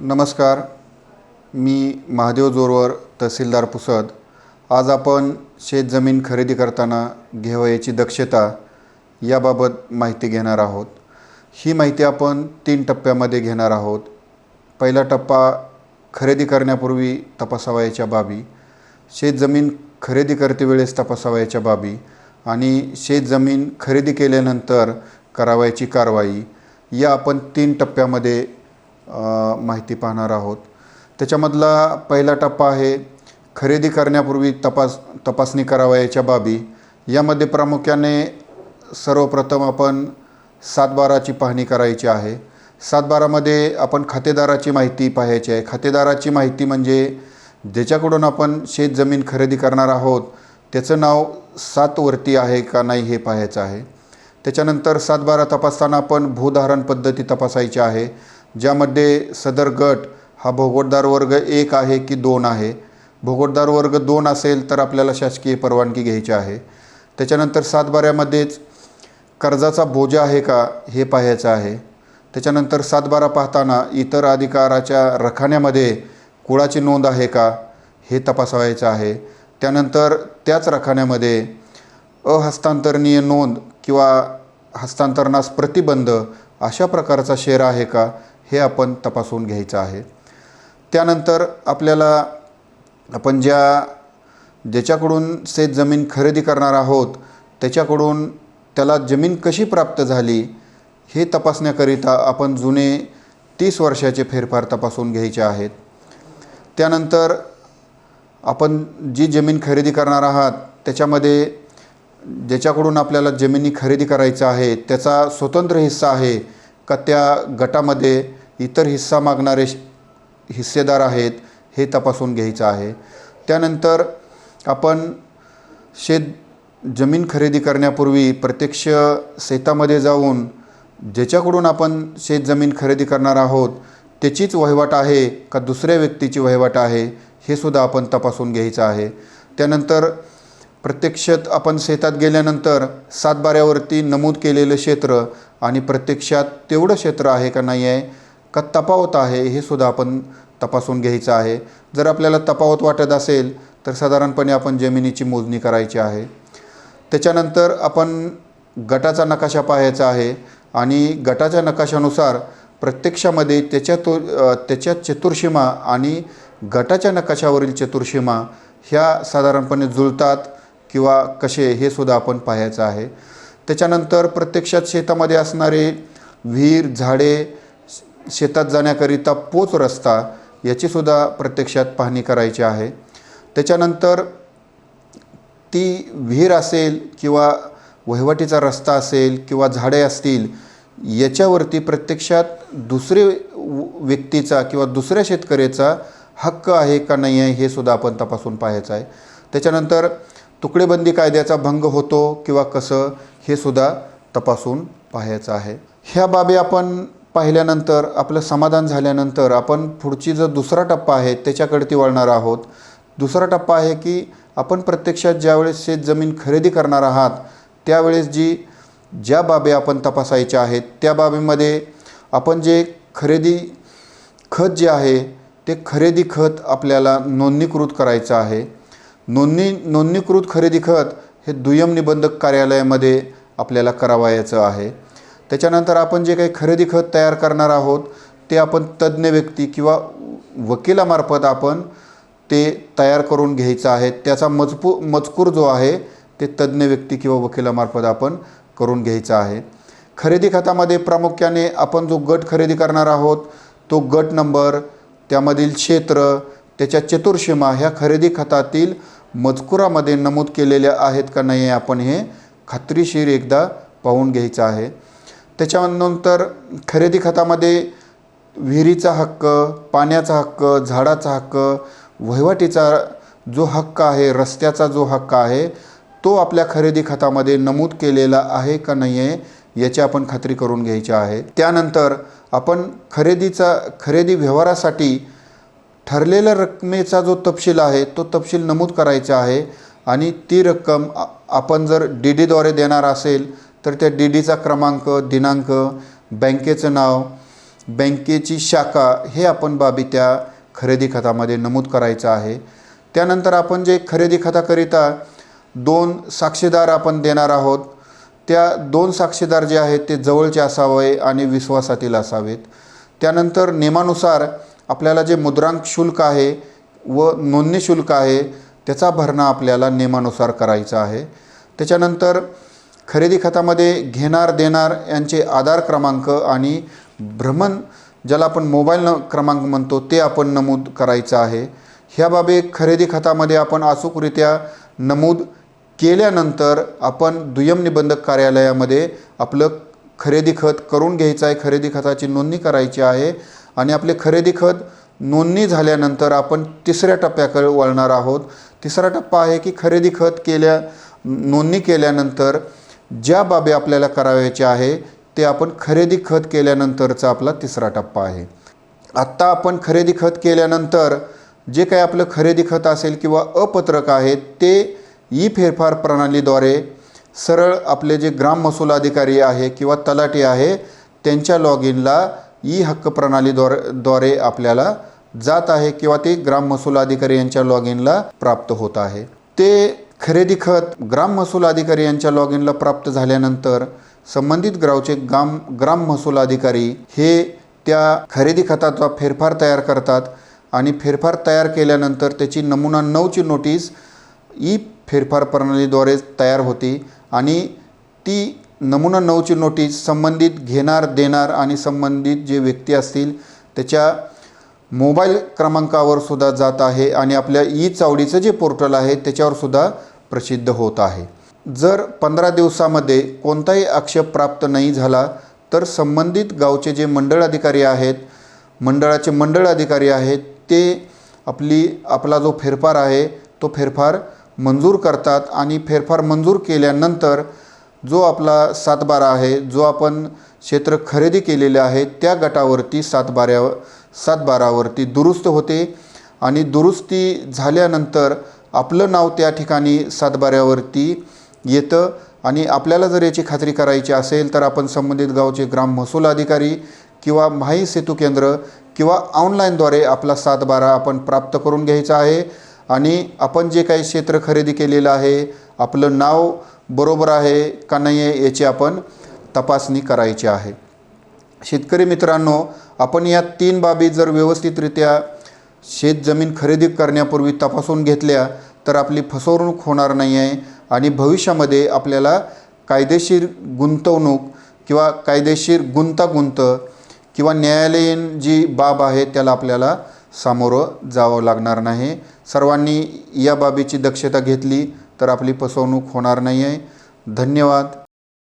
नमस्कार. मी महादेव जोरवर तहसीलदार पुसद. आज आपण शेतजमीन खरेदी करताना घ्यावयाची दक्षता याबाबत माहिती घेणार आहोत. ही माहिती आपण तीन टप्प्यामध्ये घेणार आहोत. पहिला टप्पा खरेदी करण्यापूर्वी तपासावयाच्या बाबी. शेतजमीन खरेदी करते वेळेस तपासावयाच्या बाबी. आणि शेतजमीन खरेदी केल्यानंतर करावयाची कारवाई. या आपण तीन टप्प्यामध्ये माहिती पाहणार आहोत. त्याच्यामधला पहिला टप्पा आहे खरेदी करण्यापूर्वी तपास तपासणी करावयाच्या बाबी. यामध्ये प्रामुख्याने सर्वप्रथम आपण सातबाराची पाहणी करायची आहे. सातबारामध्ये आपण खातेदाराची माहिती पाहायची आहे. खातेदाराची माहिती म्हणजे ज्याच्याकडून आपण शेतजमीन खरेदी करणार आहोत त्याचं नाव सातवरती आहे का नाही हे पाहायचं आहे. त्याच्यानंतर सातबारा तपासताना आपण भूधारण पद्धती तपासायची आहे. ज्यामध्ये सदर गट हा भोगोटदार वर्ग एक आहे की दोन आहे. भोगोटदार वर्ग दोन असेल तर आपल्याला शासकीय परवानगी घ्यायची आहे. त्याच्यानंतर सातबाऱ्यामध्येच कर्जाचा बोजा आहे का हे पाहायचं आहे. त्याच्यानंतर सातबारा पाहताना इतर अधिकाराच्या रखान्यामध्ये कुळाची नोंद आहे का हे तपासावायचं आहे. त्यानंतर त्याच रखान्यामध्ये अहस्तांतरणीय नोंद किंवा हस्तांतरणास प्रतिबंध अशा प्रकारचा शेअर आहे का हे आपण तपासून घ्यायचं आहे. त्यानंतर आपल्याला आपण ज्या ज्याच्याकडून शेत जमीन खरेदी करणार आहोत त्याच्याकडून त्याला जमीन कशी प्राप्त झाली हे तपासण्याकरिता आपण जुने तीस वर्षाचे फेरफार तपासून घ्यायचे आहेत. त्यानंतर आपण जी जमीन खरेदी करणार आहात त्याच्यामध्ये ज्याच्याकडून आपल्याला जमिनी खरेदी करायचं आहे त्याचा स्वतंत्र हिस्सा आहे का त्या गटामध्ये इतर हिस्सा मागणारे हिस्सेदार आहेत हे तपासून घ्यायचं आहे. त्यानंतर आपण शेत जमीन खरेदी करण्यापूर्वी प्रत्यक्ष शेतामध्ये जाऊन ज्याच्याकडून आपण शेत जमीन खरेदी करणार आहोत त्याचीच वहिवाट आहे का दुसऱ्या व्यक्तीची वहिवाट आहे हे सुद्धा आपण तपासून घ्यायचं आहे. त्यानंतर प्रत्यक्षात आपण शेतात गेल्यानंतर सातबाऱ्यावरती नमूद केलेलं क्षेत्र आणि प्रत्यक्षात तेवढं क्षेत्र आहे का नाही आहे का तपावत आहे हे सुद्धा आपण तपासून घ्यायचं आहे. जर आपल्याला तपावत वाटत असेल तर साधारणपणे आपण जमिनीची मोजणी करायची आहे. त्याच्यानंतर आपण गटाचा नकाशा पाहायचा आहे आणि गटाच्या नकाशानुसार प्रत्यक्षामध्ये त्याच्या तो त्याच्या चतुर्सीमा आणि गटाच्या नकाशावरील चतुर्सीमा ह्या साधारणपणे जुळतात. किंवा कसे हे सुद्धा आपण पाहायचं आहे. त्याच्यानंतर प्रत्यक्षात शेतामध्ये असणारे विहीर झाडे शेतात जाण्याकरिता पोच रस्ता याचीसुद्धा प्रत्यक्षात पाहणी करायची आहे. त्याच्यानंतर ती विहीर असेल किंवा वहिवाटीचा रस्ता असेल किंवा झाडे असतील याच्यावरती प्रत्यक्षात दुसरे व- व्यक्तीचा किंवा दुसऱ्या शेतकऱ्याचा हक्क आहे का नाही आहे हे सुद्धा आपण तपासून पाहायचं आहे. त्याच्यानंतर तुकडेबंदी कायद्याचा भंग होतो किंवा कसं हे सुद्धा तपासून पाहायचं आहे. ह्या बाबी आपण पाहिल्यानंतर आपलं समाधान झाल्यानंतर आपण पुढची जो दुसरा टप्पा आहे त्याच्याकडे वळणार आहोत. दुसरा टप्पा आहे की आपण प्रत्यक्षात ज्यावेळेस शेत जमीन खरेदी करणार आहात त्यावेळेस जी ज्या बाबी आपण तपासायच्या आहेत त्या बाबीमध्ये आपण जे खरेदी खत जे आहे ते खरेदी खत आपल्याला नोंदणीकृत करायचं आहे. नोंदणी नोंदणीकृत खरेदी खत हे दुय्यम निबंधक कार्यालयामध्ये आपल्याला करावायचं आहे. त्याच्यानंतर आपण जे काही खरेदी खत तयार करणार आहोत ते आपण तज्ज्ञ व्यक्ती किंवा वकिलामार्फत आपण ते तयार करून घ्यायचं आहे. त्याचा मजपू मजकूर जो आहे ते तज्ज्ञ व्यक्ती किंवा वकिलामार्फत आपण करून घ्यायचा आहे. खरेदी खतामध्ये प्रामुख्याने आपण जो गट खरेदी करणार आहोत तो गट नंबर त्यामधील क्षेत्र त्याच्या चतुर्सीमा ह्या खरेदी खतातील मजकुरामध्ये नमूद केलेल्या आहेत का नाही आहे आपण हे खात्रीशीर एकदा पाहून घ्यायचं आहे. त्याच्यानंतर खरेदी खतामध्ये विहिरीचा हक्क पाण्याचा हक्क झाडाचा हक्क वहिवाटीचा जो हक्क आहे रस्त्याचा जो हक्क आहे तो आपल्या खरेदी खतामध्ये नमूद केलेला आहे का नाही आहे याची आपण खात्री करून घ्यायची आहे. त्यानंतर आपण खरेदीचा खरेदी व्यवहारासाठी ठरलेल्या रकमेचा जो तपशील आहे तो तपशील नमूद करायचा आहे आणि ती रक्कम आपण जर डी डीद्वारे देणार असेल तर त्या डी डीचा क्रमांक दिनांक बँकेचं नाव बँकेची शाखा हे आपण बाबी त्या खरेदी खतामध्ये नमूद करायचं आहे. त्यानंतर आपण जे खरेदी खताकरिता दोन साक्षीदार आपण देणार आहोत त्या दोन साक्षीदार जे आहेत ते जवळचे असावे आणि विश्वासातील असावेत. त्यानंतर नियमानुसार आपल्याला जे मुद्रांक शुल्क आहे व नोंदणी शुल्क आहे त्याचा भरणा आपल्याला नियमानुसार करायचा आहे. त्याच्यानंतर खरेदी खतामध्ये घेणार देणार यांचे आधार क्रमांक आणि भ्रमण ज्याला आपण मोबाईल न क्रमांक म्हणतो ते आपण नमूद करायचं आहे. ह्या बाबी खरेदी खतामध्ये आपण अचूकरित्या नमूद केल्यानंतर आपण दुय्यम निबंधक कार्यालयामध्ये आपलं खरेदी खत करून घ्यायचं आहे. खरेदी खताची नोंदणी करायची आहे. आणि आपले खरेदी खत नोंदणी झाल्यानंतर आपण तिसऱ्या टप्प्याकडे वळणार आहोत. तिसरा टप्पा आहे की खरेदी खत केल्या नोंदणी केल्यानंतर ज्या बाबी आपल्याला करावयाच्या आहे ते आपण खरेदी खत केल्यानंतरचा आपला तिसरा टप्पा आहे. आत्ता आपण खरेदी खत केल्यानंतर जे काही आपलं खरेदी खत असेल किंवा अपत्रक आहे ते ई फेरफार प्रणालीद्वारे सरळ आपले जे ग्राम महसूल अधिकारी आहे किंवा तलाठी आहे त्यांच्या लॉग इनला ई हक्क प्रणालीद्वारे द्वारे आपल्याला जात आहे किंवा ते ग्राम महसूल अधिकारी यांच्या लॉग इनला प्राप्त होत आहे. ते खरेदी खत ग्राम महसूल अधिकारी यांच्या लॉग इनला प्राप्त झाल्यानंतर संबंधित ग्रावचे ग्राम ग्राम महसूल अधिकारी हे त्या खरेदी खताचा फेरफार तयार करतात आणि फेरफार तयार केल्यानंतर त्याची नमुना नऊची नोटीस ई फेरफार प्रणालीद्वारे तयार होती आणि ती नमुना नऊची नोटीस संबंधित घेणार देणार आणि संबंधित जे व्यक्ती असतील त्याच्या मोबाईल क्रमांकावर सुद्धा जात आहे आणि आपल्या ई चावडीचं जे पोर्टल आहे त्याच्यावर सुद्धा प्रसिद्ध होत आहे. जर पंधरा दिवसामध्ये कोणताही आक्षेप प्राप्त नाही झाला तर संबंधित गावचे जे मंडळ अधिकारी आहेत मंडळाचे मंडळ अधिकारी आहेत ते आपली आपला जो फेरफार आहे तो फेरफार मंजूर करतात आणि फेरफार मंजूर केल्यानंतर जो आपला सातबारा आहे जो आपण क्षेत्र खरेदी केलेले आहे त्या गटावरती सातबाऱ्या सातबारावरती दुरुस्त होते आणि दुरुस्ती झाल्यानंतर आपलं नाव त्या ठिकाणी सातबाऱ्यावरती येतं आणि आपल्याला जर याची खात्री करायची असेल तर आपण संबंधित गावचे ग्राम महसूल अधिकारी किंवा माही सेतू केंद्र किंवा ऑनलाईनद्वारे आपला सातबारा आपण प्राप्त करून घ्यायचा आहे. आणि आपण जे काही क्षेत्र खरेदी केलेलं आहे आपलं नाव बरोबर आहे का नाही आहे याची आपण तपासणी करायची आहे. शेतकरी मित्रांनो आपण या तीन बाबी जर व्यवस्थितरित्या शेत जमीन खरेदी करण्यापूर्वी तपासून घेतल्या तर आपली फसवणूक होणार नाही आहे आणि भविष्यामध्ये आपल्याला कायदेशीर गुंतवणूक किंवा कायदेशीर गुंतागुंत किंवा न्यायालयीन जी बाब आहे त्याला आपल्याला सामोरं जावं लागणार नाही. सर्वांनी या बाबीची दक्षता घेतली. तर आपली फसवणूक होणार नाही आहे धन्यवाद.